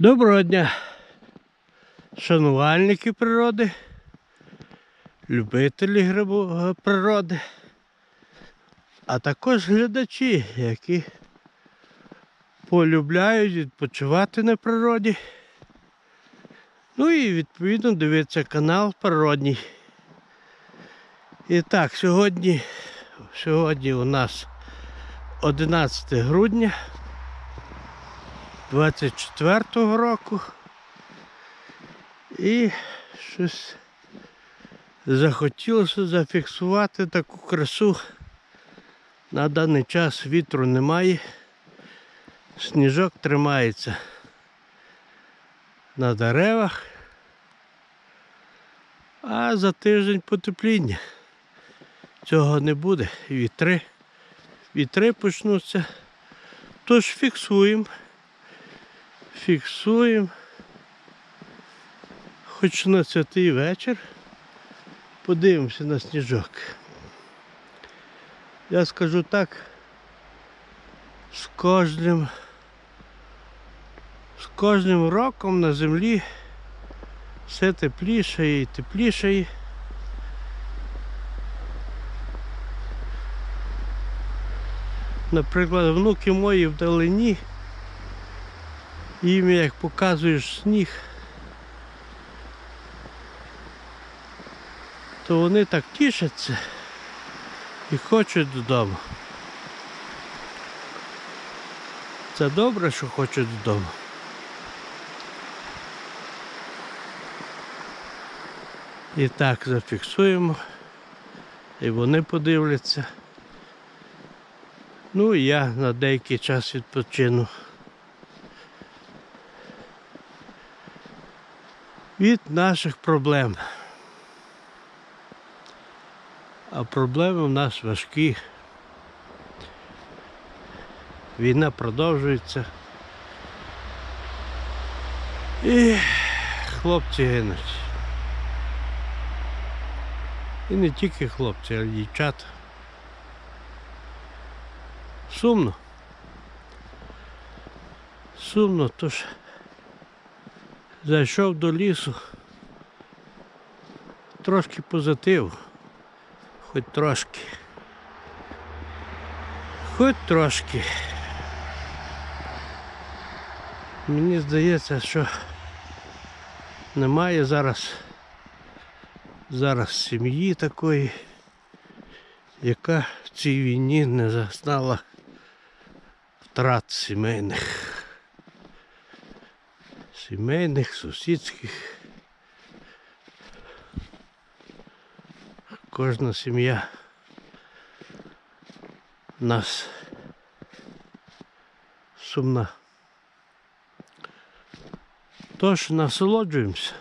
Доброго дня, шанувальники природи, любителі грибу е, природи, а також глядачі, які полюбляють відпочивати на природі. Ну і відповідно дивитися канал Природній. І так, сьогодні, сьогодні у нас 11 грудня 24-го року. І щось захотілося зафіксувати таку красу. На даний час вітру немає. Сніжок тримається на деревах. А за тиждень потепління. Цього не буде. Вітри. Вітри почнуться. Тож фіксуємо. Фіксуємо. Хоч на святий вечір. Подивимося на сніжок. Я скажу так, з кожним, з кожним роком на землі все тепліше і тепліше. Наприклад, внуки мої вдалині, їм як показуєш сніг, то вони так тішаться і хочуть додому. Це добре, що хочуть додому. І так зафіксуємо. І вони подивляться. Ну і я на деякий час відпочину. Від наших проблем. А проблеми в нас важкі. Війна продовжується. І хлопці гинуть. І не тільки хлопці, а й дівчата. Сумно. Сумно, тож зайшов до лісу. Трошки позитив. Хоч трошки. Хоч трошки. Мені здається, що немає зараз зараз сім'ї такої, яка в цій війні не зазнала втрат сімейних. Сімейних, сусідських. Кожна сім'я нас сумна. Тож насолоджуємося.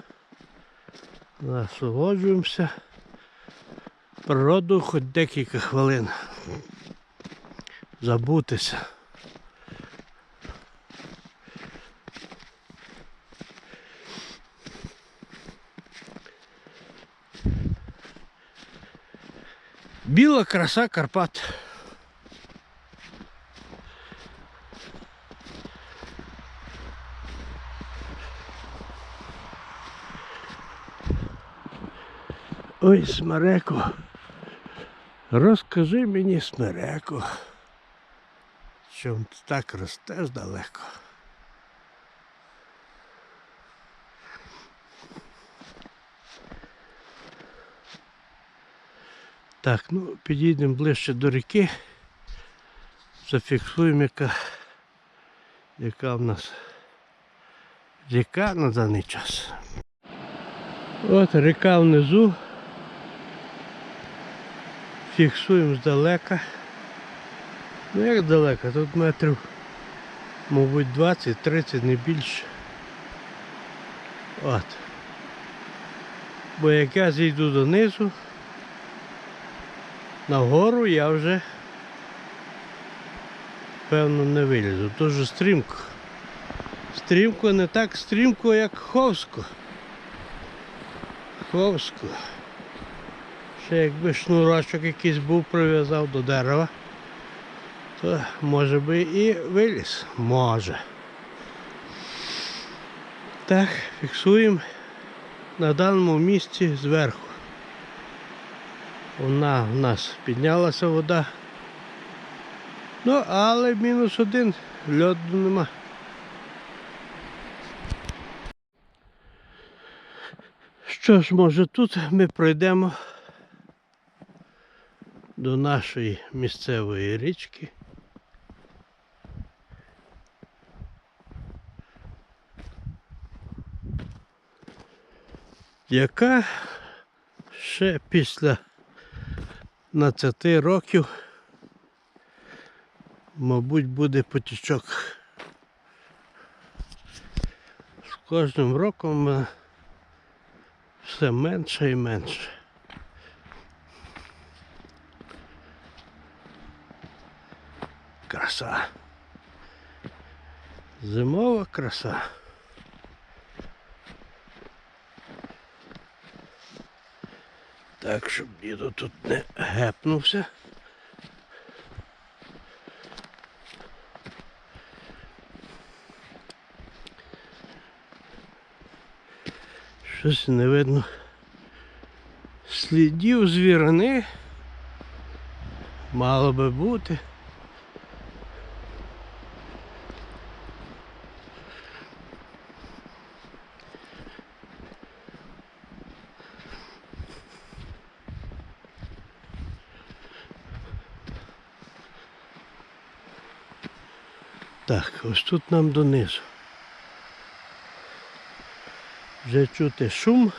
Насолоджуємося природу хоч декілька хвилин. Забутися. Біла краса Карпат. Ой, смереко, розкажи мені, смереко, ти так ростеш далеко. Так, ну підійдемо ближче до ріки. Зафіксуємо, яка, яка в нас ріка на даний час. От ріка внизу. Фіксуємо здалека. Ну як далеко, тут метрів, мабуть, 20-30, не більше. От. Бо як я зійду донизу, нагору я вже певно не вилізу. Дуже стрімко. Стрімко не так стрімко, як Ховсько. Ховсько. Ще якби шнурочок якийсь був прив'язав до дерева, то може би і виліз. Може. Так, фіксуємо на даному місці зверху. Вона в нас піднялася вода. Ну, але мінус один, льоду нема. Що ж, може тут ми пройдемо до нашої місцевої річки. Яка ще після 15 років, мабуть, буде потічок. З кожним роком е, все менше і менше. Краса. Зимова краса. Так, щоб діду тут не гепнувся. Щось не видно слідів звірини. Мало би бути. Так, ось тут нам донизу. Вже чути шум.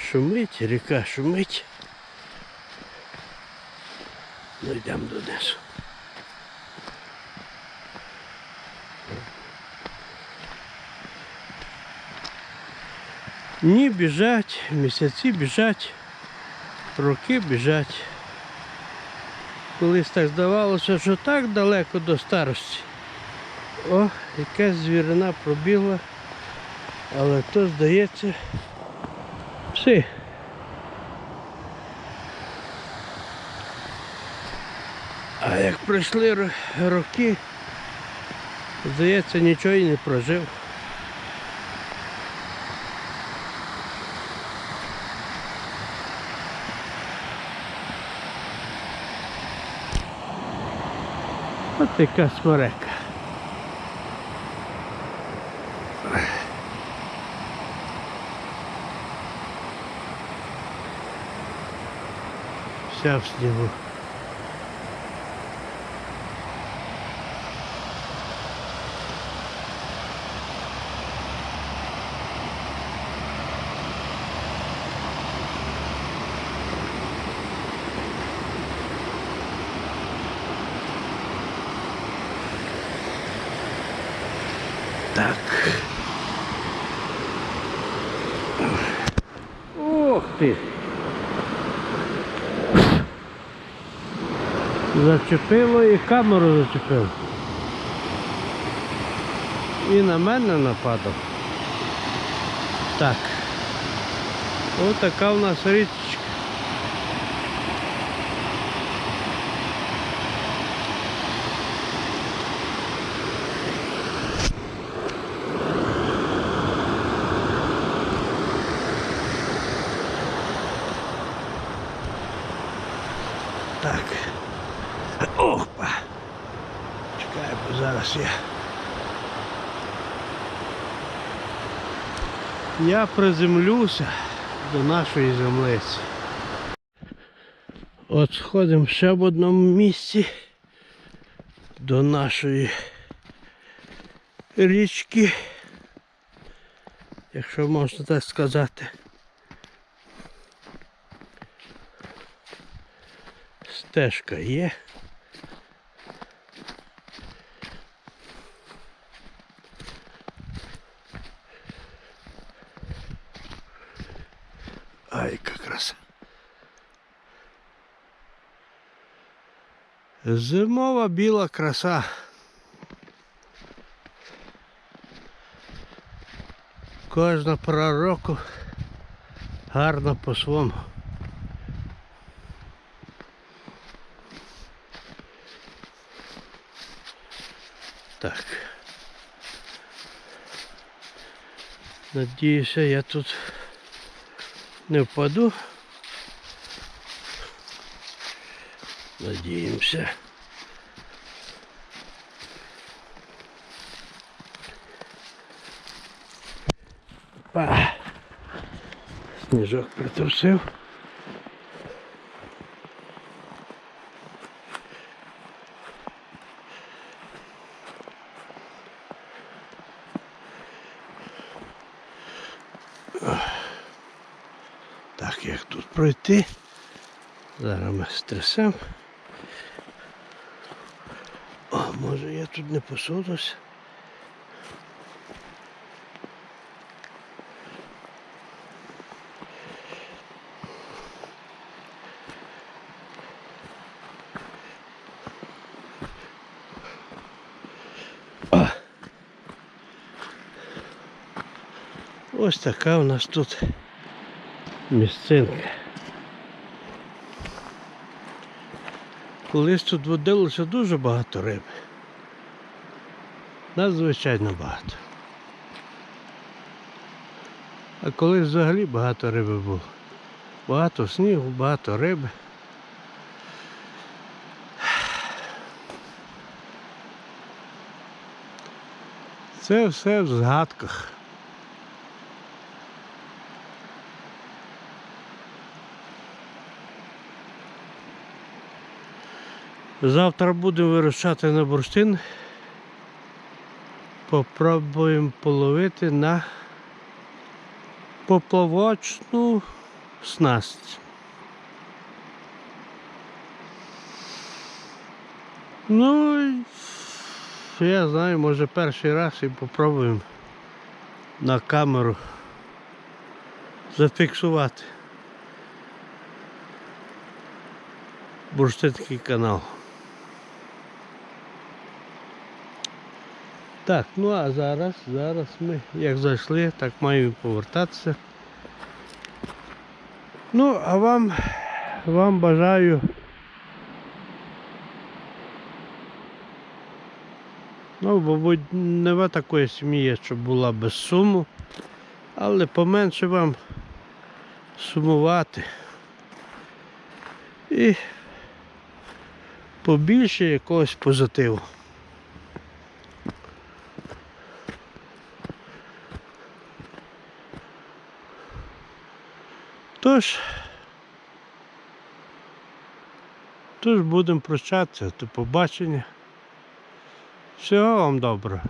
Шумить, ріка шумить. Ну йдемо донизу. Дні біжать, місяці біжать, роки біжать. Колись так здавалося, що так далеко до старості. О, якась звірина пробігла, але то, здається, пси. А як пройшли роки, здається, нічого і не прожив. От яка смерека. Вся в снігу. Так. Ох ти. Зачепило і камеру зачепило. І на мене нападав. Так. Ось така в нас річка. Так. Опа. Я. Я приземлюся до нашої землиці. От сходимо ще в одному місці до нашої річки, якщо можна так сказати. Стежка є. Ай. Зимова біла краса. Кожна пора року гарна по-своєму. Так. Надіюся, я тут не впаду. Надіємося. Па. Сніжок притрусив. Пройти? Зараз ми стресем. О, може я тут не посунусь? Ось така у нас тут місцинка. Колись тут водилося дуже багато риби. Надзвичайно багато. А колись взагалі багато риби було. Багато снігу, багато риби. Це все в згадках. Завтра будемо вирушати на бурштин. Попробуємо половити на поплавочну снасть. Ну, я знаю, може перший раз і попробуємо на камеру зафіксувати бурштинський канал. Так, ну а зараз, зараз ми як зайшли, так маємо повертатися. Ну, а вам, вам бажаю Ну, мабуть, нема такої сім'ї, щоб була без суму, але поменше вам сумувати. І побільше якогось позитиву. Тож, тож будемо прощатися, до побачення. Всього вам доброго.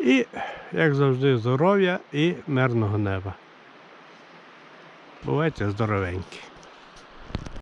І, як завжди, здоров'я і мирного неба. Бувайте здоровенькі.